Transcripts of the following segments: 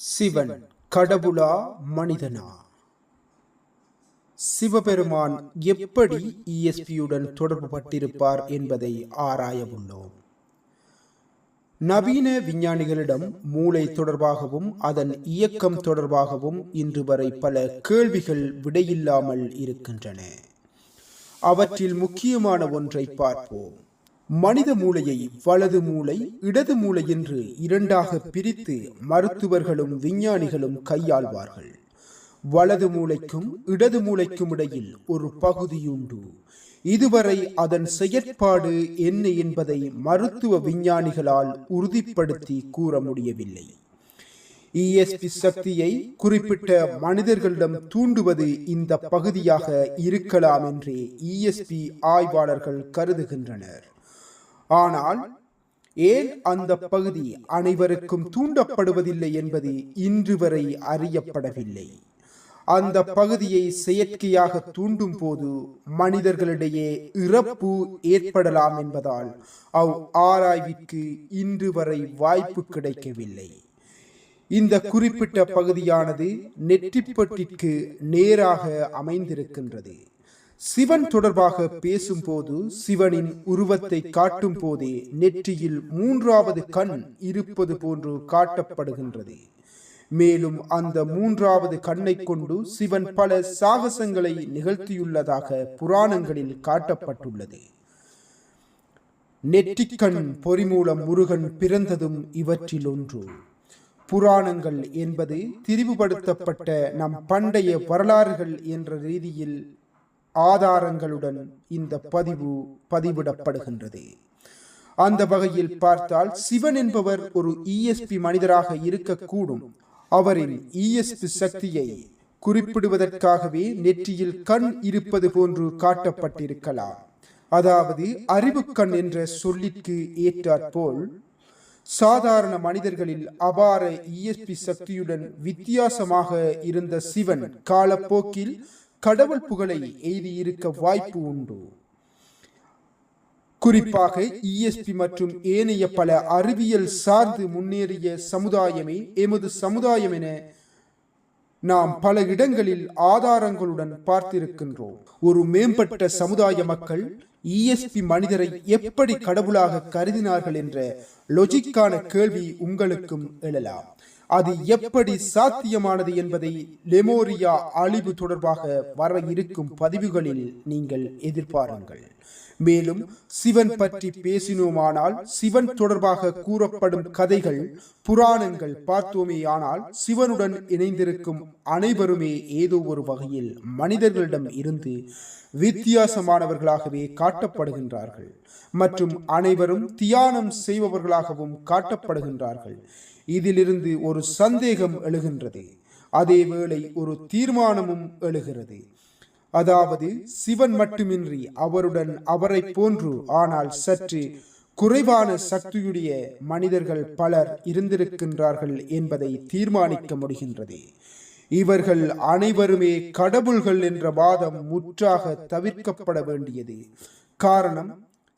சிவன் கடவுளா மனிதனா? சிவபெருமான் எப்படி இஎஸ்பியுடன் தொடர்பு பட்டிருப்பார் என்பதை ஆராய உள்ளோம் நவீன விஞ்ஞானிகளிடம் மூளை தொடர்பாகவும் அதன் இயக்கம் தொடர்பாகவும் இன்று வரை பல கேள்விகள் விடையில்லாமல் இருக்கின்றன. அவற்றில் முக்கியமான ஒன்றை பார்ப்போம். மனித மூளையை வலது மூளை இடது மூளை என்று இரண்டாக பிரித்து மருத்துவர்களும் விஞ்ஞானிகளும் கையாள்வார்கள். வலது மூளைக்கும் இடது மூளைக்கும் இடையில் ஒரு பகுதியுண்டு. இதுவரை அதன் செயற்பாடு என்ன என்பதை மருத்துவ விஞ்ஞானிகளால் உறுதிப்படுத்தி கூற முடியவில்லை. இஎஸ்பி சக்தியை குறிப்பிட்ட மனிதர்களிடம் தூண்டுவது இந்த பகுதியாக இருக்கலாம் என்று இஎஸ்பி ஆய்வாளர்கள் கருதுகின்றனர். ஆனால் ஏன் அந்த பகுதி அனைவருக்கும் தூண்டப்படுவதில்லை என்பது இன்று வரை அறியப்படவில்லை. அந்த பகுதியை செயற்கையாக தூண்டும் போது மனிதர்களிடையே இறப்பு ஏற்படலாம் என்பதால் அவ் ஆராய்விற்கு இன்று வரை வாய்ப்பு கிடைக்கவில்லை. இந்த குறிப்பிட்ட பகுதியானது நெற்றிப்பட்டிற்கு நேராக அமைந்திருக்கின்றது. சிவன் தொடர்பாக பேசும்போது சிவனின் உருவத்தை காட்டும் போதே நெற்றியில் மூன்றாவது கண் இருப்பது போன்று காட்டப்படுகின்றது. மேலும் அந்த மூன்றாவது கண்ணை கொண்டு சிவன் பல சாகசங்களை நிகழ்த்தியுள்ளதாக புராணங்களில் காட்டப்பட்டுள்ளது. நெற்றிக்கண் பொறிமூலம் முருகன் பிறந்ததும் இவற்றில் ஒன்று. புராணங்கள் என்பது திரிவுபடுத்தப்பட்ட நம் பண்டைய வரலாறுகள் என்ற ரீதியில் ஆதாரங்களுடன் இந்த பதிவு பதிவிடப்படுகின்றது. அந்த வகையில் பார்த்தால் சிவன் என்பவர் ஒரு இஎஸ்பி மனிதராக இருக்கக்கூடும். அவரின் இஎஸ்பி சக்தியை குறிப்பிடுவதற்காகவே நெற்றியில் கண் இருப்பது போன்று காட்டப்பட்டிருக்கலாம். அதாவது அறிவு கண் என்ற சொல்லிற்கு ஏற்றாற்போல் சாதாரண மனிதர்களில் அபார இஎஸ்பி சக்தியுடன் வித்தியாசமாக இருந்த சிவன் காலப்போக்கில் கடவுள் புகழை எய்தியிருக்க வாய்ப்பு உண்டு. குறிப்பாக இஎஸ்பி மற்றும் ஏனைய பல அறிவியல் சார்ந்து முன்னேறிய சமுதாயமே எமது சமுதாயம் என நாம் பல இடங்களில் ஆதாரங்களுடன் பார்த்திருக்கின்றோம். ஒரு மேம்பட்ட சமுதாய மக்கள் இஎஸ்பி மனிதரை எப்படி கடவுளாக கருதினார்கள் என்ற லொஜிக்கான கேள்வி உங்களுக்கும் எழலாம். அது எப்படி சாத்தியமானது என்பதை லெமோரியா அழிவு தொடர்பாக வர இருக்கும் பதிவுகளில் நீங்கள் எதிர்பாருங்கள். மேலும் சிவன் பற்றி பேசினோமானால் சிவன் தொடர்பாக கூறப்படும் கதைகள் புராணங்கள் பார்த்தோமேயானால் சிவனுடன் இணைந்திருக்கும் அனைவருமே ஏதோ ஒரு வகையில் மனிதர்களிடம் இருந்து வித்தியாசமானவர்களாகவே காட்டப்படுகின்றார்கள் மற்றும் அனைவரும் தியானம் செய்பவர்களாகவும் காட்டப்படுகின்றார்கள். இதிலிருந்து ஒரு சந்தேகம் எழுகின்றது. அதேவேளை ஒரு தீர்மானமும் எழுகிறது. அதாவது சிவன் மட்டுமின்றி அவருடன் அவரை போன்று ஆனால் சற்று குறைவான சக்தியுடைய மனிதர்கள் பலர் இருந்திருக்கின்றார்கள் என்பதை தீர்மானிக்க முடிகின்றது. இவர்கள் அனைவருமே கடவுள்கள் என்ற வாதம் முற்றாக தவிர்க்கப்பட வேண்டியது. காரணம்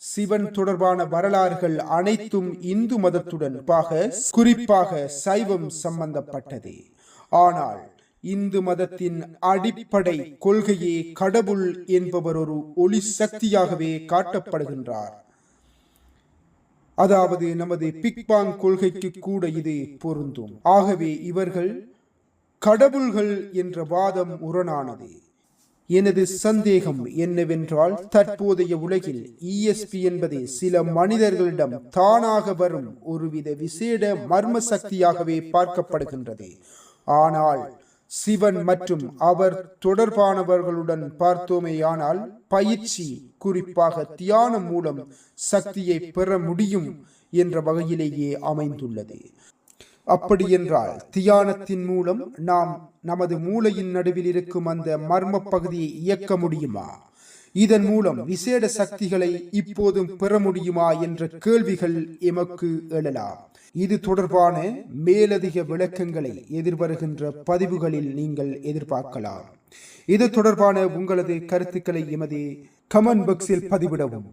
சிவன் தொடர்பான வரலாறுகள் அனைத்தும் இந்து மதத்துடன் பாக குறிப்பாக சைவம் சம்பந்தப்பட்டது. ஆனால் இந்து மதத்தின் அடிப்படை கொள்கையே கடவுள் என்பவர் ஒரு ஒளி சக்தியாகவே காட்டப்படுகின்றார். அதாவது நமது பிக்பாங் கொள்கைக்கு கூட இது பொருந்தும். ஆகவே இவர்கள் கடவுள்கள் என்ற வாதம் உரணானது. எனது சந்தேகம் என்னவென்றால் தற்போதைய உலகில் இஎஸ்பி என்பது சில மனிதர்களிடம் தானாக வரும் ஒருவித விசேட மர்ம சக்தியாகவே பார்க்கப்படுகின்றது. ஆனால் சிவன் மற்றும் அவர் தொடர்பானவர்களுடன் பார்த்தோமேயானால் பயிற்சி குறிப்பாக தியானம் மூலம் சக்தியை பெற முடியும் என்ற வகையிலேயே அமைந்துள்ளது. அப்படி என்றால் தியானத்தின் மூலம் நாம் நமது மூளையின் நடுவில் இருக்கும் அந்த மர்ம பகுதியை இயக்க முடியுமா? இதன் மூலம் விசேட சக்திகளை இப்போதும் பெற முடியுமா என்ற கேள்விகள் எமக்கு எழலாம். இது தொடர்பான மேலதிக விளக்கங்களை எதிர்வருகின்ற பதிவுகளில் நீங்கள் எதிர்பார்க்கலாம். இது தொடர்பான உங்களது கருத்துக்களை எமது கமெண்ட் பாக்ஸில் பதிவிடவும்.